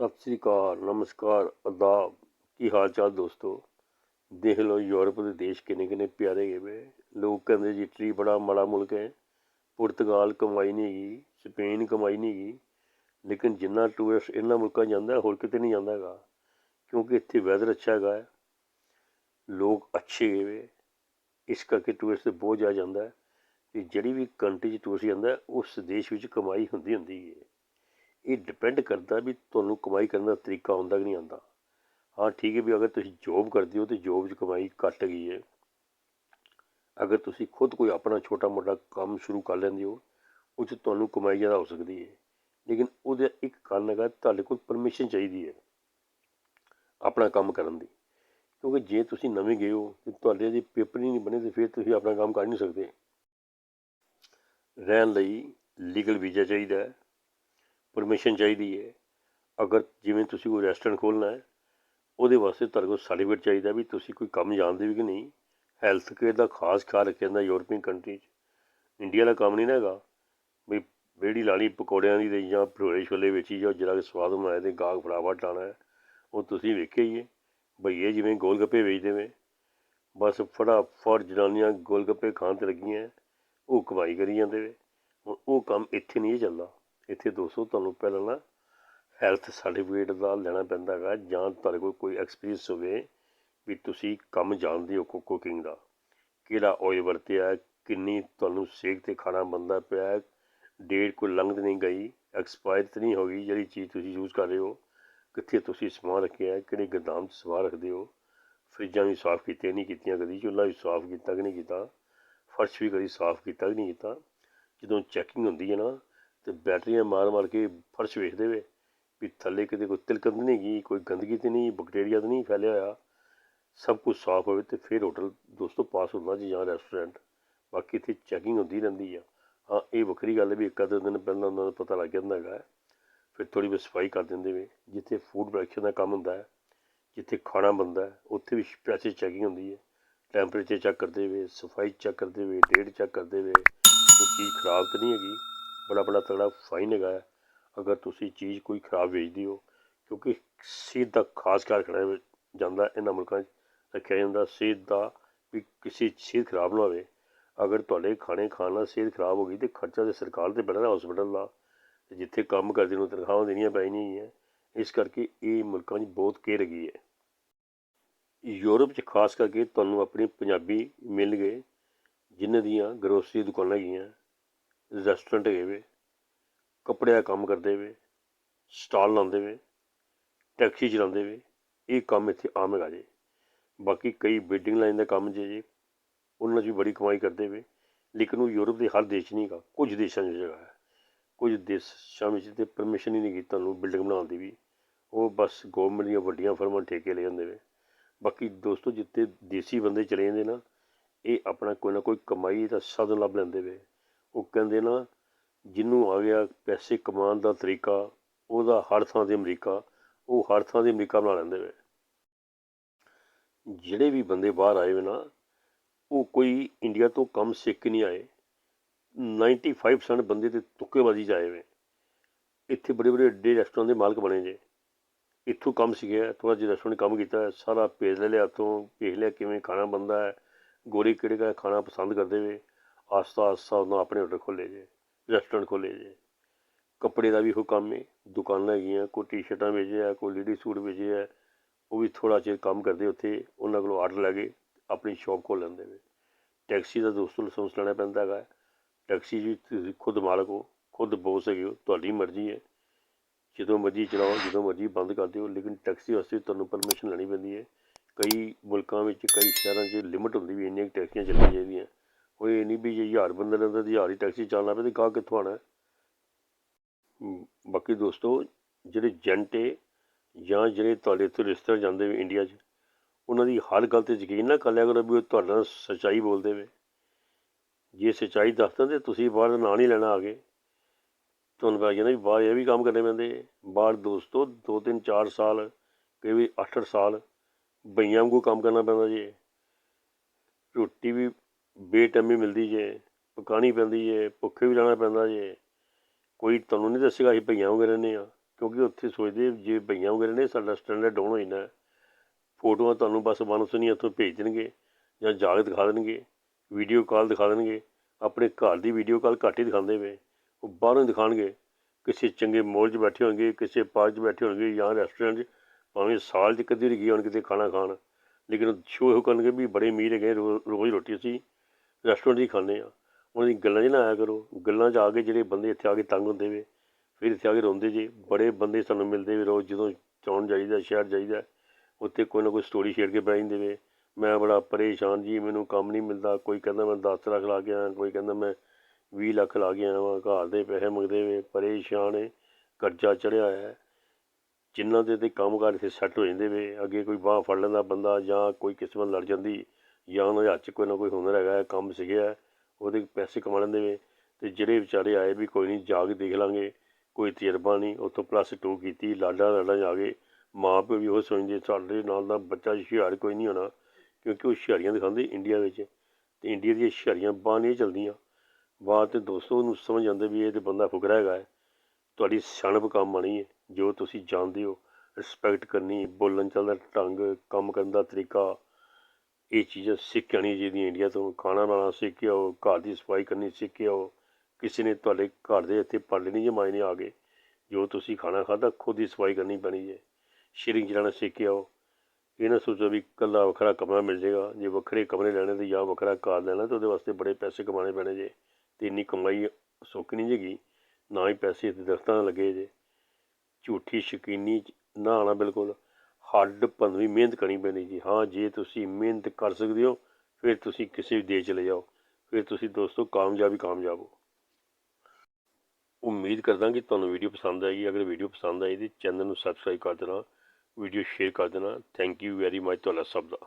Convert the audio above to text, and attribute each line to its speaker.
Speaker 1: ਸਤਿ ਸ੍ਰੀ ਅਕਾਲ, ਨਮਸਕਾਰ, ਅਦਾਬ, ਕੀ ਹਾਲ ਚਾਲ ਦੋਸਤੋ? ਦੇਖ ਲਓ ਯੂਰਪ ਦੇ ਦੇਸ਼ ਕਿੰਨੇ ਕਿੰਨੇ ਪਿਆਰੇ ਗਏ ਵੇ। ਲੋਕ ਕਹਿੰਦੇ ਜੀ, ਇਟਲੀ ਬੜਾ ਮਾੜਾ ਮੁਲਕ ਹੈ। ਪੁਰਤਗਾਲ ਕਮਾਈ ਨਹੀਂ ਹੈਗੀ, ਸਪੇਨ ਕਮਾਈ ਨਹੀਂ ਹੈਗੀ। ਲੇਕਿਨ ਜਿੰਨਾ ਟੂਰਿਸਟ ਇਹਨਾਂ ਮੁਲਕਾਂ 'ਚ ਜਾਂਦਾ, ਹੋਰ ਕਿਤੇ ਨਹੀਂ ਜਾਂਦਾ ਹੈਗਾ। ਕਿਉਂਕਿ ਇੱਥੇ ਵੈਦਰ ਅੱਛਾ ਹੈਗਾ ਲੋਕ ਅੱਛੇ ਹੈਗੇ ਵੇ। ਇਸ ਕਰਕੇ ਟੂਰਿਸਟ ਤੇ ਬਹੁਤ ਜ਼ਿਆਦਾ ਜਾਂਦਾ ਹੈ। ਕਿ ਜਿਹੜੀ ਵੀ ਕੰਟਰੀ 'ਚ ਟੂਰਿਸਟ ਜਾਂਦਾ, ਉਸ ਦੇਸ਼ ਵਿੱਚ ਕਮਾਈ ਹੁੰਦੀ ਹੁੰਦੀ ਹੈ। ਇਹ ਡਿਪੈਂਡ ਕਰਦਾ ਵੀ ਤੁਹਾਨੂੰ ਕਮਾਈ ਕਰਨ ਦਾ ਤਰੀਕਾ ਆਉਂਦਾ ਕਿ ਨਹੀਂ ਆਉਂਦਾ। ਹਾਂ, ਠੀਕ ਹੈ ਵੀ ਅਗਰ ਤੁਸੀਂ ਜੋਬ ਕਰਦੇ ਹੋ ਤੇ ਜੋਬ 'ਚ ਕਮਾਈ ਘੱਟ ਗਈ ਹੈ। ਅਗਰ ਤੁਸੀਂ ਖੁਦ ਕੋਈ ਆਪਣਾ ਛੋਟਾ ਮੋਟਾ ਕੰਮ ਸ਼ੁਰੂ ਕਰ ਲੈਂਦੇ ਹੋ, ਉਹ 'ਚ ਤੁਹਾਨੂੰ ਕਮਾਈ ਜ਼ਿਆਦਾ ਹੋ ਸਕਦੀ ਹੈ। ਲੇਕਿਨ ਉਹਦਾ ਇੱਕ ਕਾਰਨ ਹੈਗਾ, ਤੁਹਾਡੇ ਕੋਲ ਪਰਮਿਸ਼ਨ ਚਾਹੀਦੀ ਹੈ ਆਪਣਾ ਕੰਮ ਕਰਨ ਦੀ। ਕਿਉਂਕਿ ਜੇ ਤੁਸੀਂ ਨਵੇਂ ਗਏ ਹੋ ਤੇ ਤੁਹਾਡੇ ਜੇ ਪੇਪਰ ਹੀ ਨਹੀਂ ਬਣੇ ਤੇ ਫਿਰ ਤੁਸੀਂ ਆਪਣਾ ਕੰਮ ਕਰ ਨਹੀਂ ਸਕਦੇ। ਰਹਿਣ ਲਈ ਲੀਗਲ ਵੀਜ਼ਾ ਚਾਹੀਦਾ ਹੈ। ਪਰਮਿਸ਼ਨ ਚਾਹੀਦੀ ਹੈ। ਅਗਰ ਜਿਵੇਂ ਤੁਸੀਂ ਕੋਈ ਰੈਸਟੋਰੈਂਟ ਖੋਲਣਾ ਹੈ, ਉਹਦੇ ਵਾਸਤੇ ਤੁਹਾਡੇ ਕੋਲ ਸਰਟੀਫਿਕੇਟ ਚਾਹੀਦਾ ਵੀ ਤੁਸੀਂ ਕੋਈ ਕੰਮ ਜਾਣਦੇ ਵੀ ਕਿ ਨਹੀਂ। ਹੈਲਥ ਕੇਅਰ ਦਾ ਖਾਸ ਖਿਆਲ ਰੱਖਿਆ ਜਾਂਦਾ ਯੂਰਪੀਅਨ ਕੰਟਰੀ 'ਚ। ਇੰਡੀਆ ਦਾ ਕੰਮ ਨਹੀਂ ਨਾ ਹੈਗਾ। ਵੀ ਰੇਹੜੀ ਲਾਣੀ ਪਕੌੜਿਆਂ ਦੀ ਜਾਂ ਭਟੂਰੇ ਛੋਲੇ ਵੇਚੀ ਜਾਓ, ਜਿਹੜਾ ਕਿ ਸਵਾਦ ਬਣਾਏ ਤੇ ਗਾਹਕ ਫਟਾਫਟ ਆਉਣਾ ਹੈ। ਉਹ ਤੁਸੀਂ ਵੇਖਿਆ ਹੀ ਹੈ। ਭਈਏ ਜਿਵੇਂ ਗੋਲ ਗੱਪੇ ਵੇਚਦੇ ਵੇ ਬਸ ਫਟਾਫਟ ਜਨਾਨੀਆਂ ਗੋਲ ਗੱਪੇ ਖਾਣ ਤੇ ਲੱਗੀਆਂ ਉਹ ਕਮਾਈ ਕਰੀ ਜਾਂਦੇ ਵੇ ਹੁਣ ਉਹ ਕੰਮ ਇੱਥੇ ਨਹੀਂ ਚੱਲਦਾ। ਇੱਥੇ ਦੋਸਤੋ ਤੁਹਾਨੂੰ ਪਹਿਲਾਂ ਨਾ ਹੈਲਥ ਸਰਟੀਫਿਕੇਟ ਦਾ ਲੈਣਾ ਪੈਂਦਾ ਹੈਗਾ, ਜਾਂ ਤੁਹਾਡੇ ਕੋਲ ਕੋਈ ਐਕਸਪੀਰੀਅੰਸ ਹੋਵੇ ਵੀ ਤੁਸੀਂ ਕੰਮ ਜਾਣਦੇ ਹੋ ਕੁਕਿੰਗ ਦਾ। ਕਿਹੜਾ ਆਇਲ ਵਰਤਿਆ ਕਿੰਨੀ ਤੁਹਾਨੂੰ ਸੇਕ ਤੇ ਖਾਣਾ ਬੰਦਾ ਪਿਆ ਡੇਟ ਕੋਈ ਲੰਘ ਨਹੀਂ ਗਈ ਐਕਸਪਾਇਰ ਤਾਂ ਨਹੀਂ ਹੋ ਗਈ, ਜਿਹੜੀ ਚੀਜ਼ ਤੁਸੀਂ ਯੂਜ਼ ਕਰ ਰਹੇ ਹੋ, ਕਿੱਥੇ ਤੁਸੀਂ ਸਮਾਨ ਰੱਖਿਆ ਕਿਹੜੇ ਗੋਦਾਮ 'ਚ ਸਮਾਨ ਰੱਖਦੇ ਹੋ, ਫਰਿੱਜਾਂ ਵੀ ਸਾਫ਼ ਕੀਤੀਆਂ, ਨਹੀਂ ਕੀਤੀਆਂ ਕਦੀ, ਚੁੱਲ੍ਹਾ ਵੀ ਸਾਫ਼ ਕੀਤਾ ਕਿ ਨਹੀਂ ਕੀਤਾ, ਫਰਸ਼ ਵੀ ਕਦੀ ਸਾਫ਼ ਕੀਤਾ ਕਿ ਨਹੀਂ ਕੀਤਾ। ਜਦੋਂ ਚੈਕਿੰਗ ਹੁੰਦੀ ਹੈ ਨਾ ਤੇ ਬੈਟਰੀਆਂ ਮਾਰ ਮਾਰ ਕੇ ਫਰਸ਼ ਵੇਖਦੇ ਵੇ ਵੀ ਥੱਲੇ ਕਿਤੇ ਕੋਈ ਤਿਲਕਣ ਨਹੀਂ ਹੈਗੀ, ਕੋਈ ਗੰਦਗੀ ਤੇ ਨਹੀਂ, ਬੈਕਟੀਰੀਆ ਤਾਂ ਨਹੀਂ ਫੈਲਿਆ ਹੋਇਆ। ਸਭ ਕੁਝ ਸਾਫ਼ ਹੋਵੇ ਤੇ ਫਿਰ ਹੋਟਲ ਦੋਸਤੋ ਪਾਸ ਹੁੰਦਾ ਜੀ ਜਾਂ ਰੈਸਟੋਰੈਂਟ ਬਾਕੀ ਇੱਥੇ ਚੈਕਿੰਗ ਹੁੰਦੀ ਰਹਿੰਦੀ ਆ। ਹਾਂ, ਇਹ ਵੱਖਰੀ ਗੱਲ ਹੈ ਵੀ ਇੱਕ ਅੱਧੇ ਦਿਨ ਪਹਿਲਾਂ ਉਹਨਾਂ ਨੂੰ ਪਤਾ ਲੱਗ ਜਾਂਦਾ ਹੈਗਾ। ਫਿਰ ਥੋੜੀ ਬਹੁਤ ਸਫ਼ਾਈ ਕਰ ਦਿੰਦੇ ਵੇ, ਜਿੱਥੇ ਫੂਡ ਪ੍ਰੋਡਕਸ਼ਨ ਦਾ ਕੰਮ ਹੁੰਦਾ ਹੈ, ਜਿੱਥੇ ਖਾਣਾ ਬਣਦਾ ਉੱਥੇ ਵੀ ਪੈਸੇ ਚੈਕਿੰਗ ਹੁੰਦੀ ਹੈ। ਟੈਂਪਰੇਚਰ ਚੈੱਕ ਕਰਦੇ ਵੇ, ਸਫ਼ਾਈ ਚੈੱਕ ਕਰਦੇ ਵੇ ਡੇਟ ਚੈੱਕ ਕਰਦੇ ਵੇ, ਕੋਈ ਚੀਜ਼ ਖਰਾਬ ਤਾਂ ਨਹੀਂ ਹੈਗੀ। ਬੜਾ ਬੜਾ ਤਗੜਾ ਫਾਈਨ ਹੈਗਾ ਹੈ। ਅਗਰ ਤੁਸੀਂ ਚੀਜ਼ ਕੋਈ ਖਰਾਬ ਵੇਚਦੇ ਹੋ, ਕਿਉਂਕਿ ਸਿਹਤ ਦਾ ਖਾਸ ਖਿਆਲ ਰੱਖਣਾ ਜਾਂਦਾ ਇਹਨਾਂ ਮੁਲਕਾਂ 'ਚ, ਰੱਖਿਆ ਜਾਂਦਾ ਸਿਹਤ ਦਾ ਵੀ ਕਿਸੇ ਸਿਹਤ ਖਰਾਬ ਨਾ ਹੋਵੇ। ਅਗਰ ਤੁਹਾਡੇ ਖਾਣੇ ਖਾਣ ਨਾਲ ਸਿਹਤ ਖਰਾਬ ਹੋ ਗਈ ਤੇ ਖਰਚਾ ਤੇ ਸਰਕਾਰ ਤੇ ਪੈਣਾ ਹਸਪੀਟਲ ਦਾ, ਤੇ ਜਿੱਥੇ ਕੰਮ ਕਰਦੇ ਨੂੰ ਤਨਖਾਹਾਂ ਦੇਣੀਆਂ ਪੈਣੀਆਂ ਹੀ ਹੈ ਇਸ ਕਰਕੇ ਇਹ ਮੁਲਕਾਂ 'ਚ ਬਹੁਤ ਕੇਅਰ ਹੈਗੀ ਹੈ। ਯੂਰਪ 'ਚ ਖਾਸ ਕਰਕੇ ਤੁਹਾਨੂੰ ਆਪਣੇ ਪੰਜਾਬੀ ਮਿਲ ਗਏ ਜਿਨ੍ਹਾਂ ਦੀਆਂ ਗਰੋਸਰੀ ਦੁਕਾਨਾਂ ਹੈਗੀਆਂ। ਰੈਸਟੋਰੈਂਟ ਹੈਗੇ ਵੇ ਕੱਪੜੇ ਦਾ ਕੰਮ ਕਰਦੇ ਵੇ, ਸਟਾਲ ਲਾਉਂਦੇ ਵੇ, ਟੈਕਸੀ ਚਲਾਉਂਦੇ ਵੇ, ਇਹ ਕੰਮ ਇੱਥੇ ਆਮ ਹੈਗਾ ਜੇ। ਬਾਕੀ ਕਈ ਬਿਲਡਿੰਗ ਲਾਈਨ ਦਾ ਕੰਮ ਜੇ ਜੀ, ਉਹਨਾਂ 'ਚ ਵੀ ਬੜੀ ਕਮਾਈ ਕਰਦੇ ਵੇ, ਲੇਕਿਨ ਉਹ ਯੂਰਪ ਦੇ ਹਰ ਦੇਸ਼ 'ਚ ਨਹੀਂ ਹੈਗਾ, ਕੁਝ ਦੇਸ਼ਾਂ 'ਚ ਜਗ੍ਹਾ ਹੈ। ਕੁਝ ਦੇਸ਼ਾਂ ਵਿੱਚ ਤੇ ਪਰਮਿਸ਼ਨ ਹੀ ਨਹੀਂ ਗੀ ਤੁਹਾਨੂੰ ਬਿਲਡਿੰਗ ਬਣਾਉਣ ਦੀ ਵੀ। ਉਹ ਬਸ ਗੌਰਮੈਂਟ ਦੀਆਂ ਵੱਡੀਆਂ ਫਰਮਾਂ ਠੇਕੇ ਲੈ ਜਾਂਦੇ ਵੇ। ਬਾਕੀ ਦੋਸਤੋ, ਜਿੱਥੇ ਦੇਸੀ ਬੰਦੇ ਚਲੇ ਜਾਂਦੇ ਨਾ, ਇਹ ਆਪਣਾ ਕੋਈ ਨਾ ਕੋਈ ਕਮਾਈ ਦਾ ਸਾਧਨ ਲੱਭ ਲੈਂਦੇ ਵੇ। ਉਹ ਕਹਿੰਦੇ ਨਾ ਜਿਹਨੂੰ ਆ ਗਿਆ ਪੈਸੇ ਕਮਾਉਣ ਦਾ ਤਰੀਕਾ, ਉਹਦਾ ਹਰ ਥਾਂ ਤੇ ਅਮਰੀਕਾ, ਉਹ ਹਰ ਥਾਂ ਤੇ ਅਮਰੀਕਾ ਬਣਾ ਲੈਂਦੇ ਵੇ ਜਿਹੜੇ ਵੀ ਬੰਦੇ ਬਾਹਰ ਆਏ ਵੇ ਨਾ, ਉਹ ਕੋਈ ਇੰਡੀਆ ਤੋਂ ਕੰਮ ਸਿੱਖ ਕੇ ਨਹੀਂ ਆਏ 95% ਬੰਦੇ ਤੇ ਤੁੱਕੇਬਾਜ਼ੀ 'ਚ ਆਏ ਵੇ ਇੱਥੇ ਬੜੇ ਬੜੇ ਅੱਡੇ ਰੈਸਟੋਰੈਂਟ ਦੇ ਮਾਲਕ ਬਣੇ ਜੇ। ਇੱਥੋਂ ਕੰਮ ਸਿੱਖਿਆ ਥੋੜਾ ਜਿਹਾ ਰੈਸਟੋਰੈਂਟ ਕੰਮ ਕੀਤਾ, ਸਾਰਾ ਪੇਜ ਲੈ ਲਿਆ ਹੱਥੋਂ ਵੇਖ ਲਿਆ, ਕਿਵੇਂ ਖਾਣਾ ਬਣਦਾ ਹੈ, ਗੋਰੇ ਕਿਹੜੇ ਕਿਹੜਾ ਖਾਣਾ ਪਸੰਦ ਕਰਦੇ ਵੇ ਆਸਤਾ ਆਸਤਾ ਉਹਨਾਂ ਆਪਣੇ ਹੋਟਲ ਖੋਲ੍ਹੇ ਜੇ ਰੈਸਟੋਰੈਂਟ ਖੋਲ੍ਹੇ ਜੇ। ਕੱਪੜੇ ਦਾ ਵੀ ਉਹ ਕੰਮ ਹੈ ਦੁਕਾਨਾਂ ਹੈਗੀਆਂ, ਕੋਈ ਟੀ-ਸ਼ਰਟਾਂ ਵੇਚੇ ਆ, ਕੋਈ ਲੇਡੀ ਸੂਟ ਵੇਚੇ ਆ, ਉਹ ਵੀ ਥੋੜਾ ਚਿਰ ਕੰਮ ਕਰਦੇ ਉੱਥੇ, ਉਹਨਾਂ ਕੋਲੋਂ ਆਰਡਰ ਲੈ ਕੇ ਆਪਣੀ ਸ਼ਾਪ ਖੋਲ੍ਹ ਲੈਂਦੇ ਵੇ ਟੈਕਸੀ ਦਾ ਦੋਸਤੋ ਲਾਇਸੈਂਸ ਲੈਣਾ ਪੈਂਦਾ ਹੈਗਾ। ਟੈਕਸੀ ਜੀ, ਤੁਸੀਂ ਖੁਦ ਮਾਲਕ ਹੋ, ਖੁਦ ਬੋਸ ਹੈਗੇ ਹੋ, ਤੁਹਾਡੀ ਮਰਜ਼ੀ ਹੈ। ਜਦੋਂ ਮਰਜ਼ੀ ਚਲਾਓ, ਜਦੋਂ ਮਰਜ਼ੀ ਬੰਦ ਕਰ ਦਿਓ, ਲੇਕਿਨ ਟੈਕਸੀ ਵਾਸਤੇ ਤੁਹਾਨੂੰ ਪਰਮਿਸ਼ਨ ਲੈਣੀ ਪੈਂਦੀ ਹੈ। ਕਈ ਮੁਲਕਾਂ ਵਿੱਚ, ਕਈ ਸ਼ਹਿਰਾਂ 'ਚ ਲਿਮਟ ਹੁੰਦੀ ਵੀ ਇੰਨੀਆਂ ਕੁ ਟੈਕਸੀਆਂ ਚੱਲਣੀਆਂ ਚਾਹੀਦੀਆਂ। ਕੋਈ ਇਹ ਨਹੀਂ ਵੀ ਜੇ ਹਜ਼ਾਰ ਬੰਦੇ ਰਹਿੰਦਾ ਤੇ ਹਜ਼ਾਰ ਹੀ ਟੈਕਸੀ ਚੱਲਣਾ ਪਏ ਤੇ ਗਾਹ ਕਿੱਥੋਂ ਆਉਣਾ ਬਾਕੀ ਦੋਸਤੋ, ਜਿਹੜੇ ਏਜੰਟ ਏ ਜਾਂ ਜਿਹੜੇ ਤੁਹਾਡੇ ਇੱਥੇ ਰਿਸ਼ਤੇਦਾਰ ਜਾਂਦੇ ਵੇ ਇੰਡੀਆ 'ਚ, ਉਹਨਾਂ ਦੀ ਹਰ ਗੱਲ ਤੇ ਯਕੀਨ ਨਾ ਕਰ ਲਿਆ ਕਰੋ ਵੀ ਉਹ ਤੁਹਾਡੇ ਸੱਚਾਈ ਬੋਲਦੇ ਵੇ। ਜੇ ਸੱਚਾਈ ਦੱਸ ਦਿੰਦੇ ਤੁਸੀਂ ਬਾਹਰ ਦਾ ਨਾਂ ਨਹੀਂ ਲੈਣਾ ਆ ਕੇ। ਤੁਹਾਨੂੰ ਪਤਾ ਜਾਂਦਾ ਵੀ ਬਾਹਰ ਇਹ ਵੀ ਕੰਮ ਕਰਨੇ ਪੈਂਦੇ ਬਾਹਰ ਦੋਸਤੋ, ਦੋ ਤਿੰਨ ਚਾਰ ਸਾਲ, ਕਈ ਵੀ 8-8 ਸਾਲ, ਬਈਆਂ ਵਾਂਗੂ ਕੰਮ ਕਰਨਾ ਪੈਂਦਾ ਜੇ। ਰੋਟੀ ਵੀ ਬੇਟੈਮੀ ਮਿਲਦੀ ਜੇ, ਪਕਾਣੀ ਪੈਂਦੀ ਜੇ, ਭੁੱਖੇ ਵੀ ਰਹਿਣਾ ਪੈਂਦਾ ਜੇ। ਕੋਈ ਤੁਹਾਨੂੰ ਨਹੀਂ ਦੱਸੇਗਾ ਅਸੀਂ ਭਈਆਂ ਵਾਂਗ ਰਹਿੰਦੇ ਆ, ਕਿਉਂਕਿ ਉੱਥੇ ਸੋਚਦੇ ਜੇ ਭਈਆਂ ਵਗੈਰੇ ਨੇ ਸਾਡਾ ਸਟੈਂਡਰਡ ਡਾਊਨ ਹੋ ਜਾਂਦਾ ਫੋਟੋਆਂ ਤੁਹਾਨੂੰ ਬਸ ਮਨ ਸੁਣੀ ਇੱਥੋਂ ਭੇਜ ਦੇਣਗੇ ਜਾਂ ਜਾ ਕੇ ਦਿਖਾ ਦੇਣਗੇ ਵੀਡੀਓ ਕਾਲ ਦਿਖਾ ਦੇਣਗੇ, ਆਪਣੇ ਘਰ ਦੀ ਵੀਡੀਓ ਕਾਲ ਘੱਟ ਹੀ ਦਿਖਾਉਂਦੇ ਵੇ। ਉਹ ਬਾਹਰੋਂ ਹੀ ਦਿਖਾਣਗੇ ਕਿਸੇ ਚੰਗੇ ਮੋਲ 'ਚ ਬੈਠੇ ਹੋਣਗੇ, ਕਿਸੇ ਪਾਰਕ 'ਚ ਬੈਠੇ ਹੋਣਗੇ ਜਾਂ ਰੈਸਟੋਰੈਂਟ 'ਚ, ਭਾਵੇਂ ਸਾਲ 'ਚ ਕਦੀ ਗਏ ਹੋਣ ਕਿਤੇ ਖਾਣਾ ਖਾਣ। ਲੇਕਿਨ ਸ਼ੋਅ ਇਹੋ ਕਰਨਗੇ ਵੀ ਬੜੇ ਅਮੀਰ ਹੈਗੇ ਰੋ- ਰੋਜ਼ ਰੋਟੀ ਅਸੀਂ ਰੈਸਟੋਰੈਂਟ 'ਚ ਹੀ ਖਾਂਦੇ ਹਾਂ। ਉਹਨਾਂ ਦੀ ਗੱਲਾਂ 'ਚ ਨਾ ਆਇਆ ਕਰੋ। ਗੱਲਾਂ 'ਚ ਆ ਕੇ ਜਿਹੜੇ ਬੰਦੇ ਇੱਥੇ ਆ ਕੇ ਤੰਗ ਹੁੰਦੇ ਵੇ, ਫਿਰ ਇੱਥੇ ਆ ਕੇ ਰੋਂਦੇ ਜੇ। ਬੜੇ ਬੰਦੇ ਸਾਨੂੰ ਮਿਲਦੇ ਵੇ ਰੋਜ਼, ਜਦੋਂ ਚੌਣ ਜਾਈਦਾ, ਸ਼ਹਿਰ ਜਾਈਦਾ, ਉੱਥੇ ਕੋਈ ਨਾ ਕੋਈ ਸਟੋਰੀ ਛੇੜ ਕੇ ਬਹਿ ਜਾਂਦੇ ਵੇ। ਮੈਂ ਬੜਾ ਪਰੇਸ਼ਾਨ ਜੀ, ਮੈਨੂੰ ਕੰਮ ਨਹੀਂ ਮਿਲਦਾ। ਕੋਈ ਕਹਿੰਦਾ ਮੈਂ 10 ਲੱਖ ਲਾ ਕੇ ਆਇਆ, ਕੋਈ ਕਹਿੰਦਾ ਮੈਂ 20 ਲੱਖ ਲਾ ਕੇ ਆਇਆ ਵਾਂ, ਘਰ ਦੇ ਪੈਸੇ ਮੰਗਦੇ ਵੇ। ਪਰੇਸ਼ਾਨ ਹੈ ਕਰਜ਼ਾ ਚੜਿਆ ਹੋਇਆ ਜਿਨ੍ਹਾਂ ਦੇ ਤੇ ਕੰਮਕਾਰ ਇੱਥੇ ਸੈੱਟ ਹੋ ਜਾਂਦੇ ਵੇ। ਅੱਗੇ ਕੋਈ ਬਾਹ ਫੜ ਲੈਂਦਾ ਬੰਦਾ ਜਾਂ ਕੋਈ ਕਿਸਮਤ ਲੜ ਜਾਂਦੀ। ਜਾਂ ਉਹਨਾਂ ਦੇ ਹੱਥ 'ਚ ਕੋਈ ਨਾ ਕੋਈ ਹੁਨਰ ਹੈਗਾ ਹੈ, ਕੰਮ ਸਿੱਖਿਆ ਉਹਦੇ ਪੈਸੇ ਕਮਾ ਲੈਂਦੇ ਵੇ ਅਤੇ ਜਿਹੜੇ ਵਿਚਾਰੇ ਆਏ ਵੀ ਕੋਈ ਨਹੀਂ ਜਾ ਕੇ ਦੇਖ ਲਾਂਗੇ ਕੋਈ ਤਜਰਬਾ ਨਹੀਂ ਉੱਥੋਂ ਪਲੱਸ ਟੂ ਕੀਤੀ ਲਾਡਾ ਲਾਡਾ ਜਾ ਕੇ ਮਾਂ ਪਿਓ ਵੀ ਉਹ ਸੋਚਦੇ ਸਾਡੇ ਨਾਲ ਦਾ ਬੱਚਾ ਹੁਸ਼ਿਆਰ ਕੋਈ ਨਹੀਂ ਹੋਣਾ ਕਿਉਂਕਿ ਉਹ ਹੁਸ਼ਿਆਰੀਆਂ ਦਿਖਾਉਂਦੇ ਇੰਡੀਆ ਵਿੱਚ ਤੇ ਇੰਡੀਆ ਦੀਆਂ ਹੁਸ਼ਿਆਰੀਆਂ ਬਾਹਰ ਨਹੀਂ ਚੱਲਦੀਆਂ। ਬਾਹਰ ਤੇ ਦੋਸਤੋ ਨੂੰ ਸਮਝ ਆਉਂਦੇ ਵੀ ਇਹ ਤੇ ਬੰਦਾ ਫੁਕਰਾ ਹੈਗਾ ਹੈ ਤੁਹਾਡੀ ਸਿਆਣਪ ਕੰਮ ਆਣੀ ਹੈ ਜੋ ਤੁਸੀਂ ਜਾਣਦੇ ਹੋ ਰਿਸਪੈਕਟ ਕਰਨੀ ਬੋਲਣ ਚੱਲਦਾ ਢੰਗ ਕੰਮ ਕਰਨ ਦਾ ਤਰੀਕਾ ਇਹ ਚੀਜ਼ਾਂ ਸਿੱਖ ਕੇ ਆਉਣੀਆਂ ਚਾਹੀਦੀਆਂ ਇੰਡੀਆ ਤੋਂ। ਖਾਣਾ ਬਣਾਉਣਾ ਸਿੱਖ ਕੇ ਆਓ, ਘਰ ਦੀ ਸਫ਼ਾਈ ਕਰਨੀ ਸਿੱਖ ਕੇ ਆਓ। ਕਿਸੇ ਨੇ ਤੁਹਾਡੇ ਘਰ ਦੇ ਇੱਥੇ ਭਾਂਡੇ ਨਹੀਂ ਜਮਾਏ ਨੇ ਆ ਗਏ। ਜੋ ਤੁਸੀਂ ਖਾਣਾ ਖਾਧਾ, ਖੁਦ ਹੀ ਸਫ਼ਾਈ ਕਰਨੀ ਪੈਣੀ ਜੇ। ਸ਼ੇਰਿੰਗ ਚਲਾਉਣਾ ਸਿੱਖ ਕੇ ਆਓ। ਇਹ ਨਾ ਸੋਚੋ ਵੀ ਇਕੱਲਾ ਵੱਖਰਾ ਕਮਰਾ ਮਿਲ ਜਾਏਗਾ। ਜੇ ਵੱਖਰੇ ਕਮਰੇ ਲੈਣੇ ਤੇ ਜਾਂ ਵੱਖਰਾ ਘਰ ਲੈਣਾ ਤਾਂ ਉਹਦੇ ਵਾਸਤੇ ਬੜੇ ਪੈਸੇ ਕਮਾਉਣੇ ਪੈਣੇ ਜੇ। ਤੇ ਇੰਨੀ ਕਮਾਈ ਸੌਖੀ ਨਹੀਂ ਜੇਗੀ, ਨਾ ਹੀ ਪੈਸੇ ਤੇ ਦਰਖਤਾਂ ਨਾਲ ਲੱਗੇ ਜੇ। ਝੂਠੀ ਸ਼ਕੀਨੀ ਨਾ ਆਉਣਾ ਬਿਲਕੁਲ। ਹੱਡ ਭੰਨਵੀਂ ਮਿਹਨਤ ਕਰਨੀ ਪੈਣੀ ਜੀ। ਹਾਂ, ਜੇ ਤੁਸੀਂ ਮਿਹਨਤ ਕਰ ਸਕਦੇ ਹੋ, ਫਿਰ ਤੁਸੀਂ ਕਿਸੇ ਵੀ ਦੇਸ਼ ਚਲੇ ਜਾਓ। ਫਿਰ ਤੁਸੀਂ ਦੋਸਤੋ ਕਾਮਯਾਬ ਹੀ ਕਾਮਯਾਬ ਹੋ। ਉਮੀਦ ਕਰਦਾ ਕਿ ਤੁਹਾਨੂੰ ਵੀਡੀਓ ਪਸੰਦ ਆਏਗੀ। ਅਗਰ ਵੀਡੀਓ ਪਸੰਦ ਆਈ ਤਾਂ ਚੈਨਲ ਨੂੰ ਸਬਸਕ੍ਰਾਈਬ ਕਰ ਦੇਣਾ, ਵੀਡੀਓ ਸ਼ੇਅਰ ਕਰ ਦੇਣਾ। ਥੈਂਕ ਯੂ ਵੈਰੀ ਮਚ ਤੁਹਾਡਾ ਸਭ ਦਾ।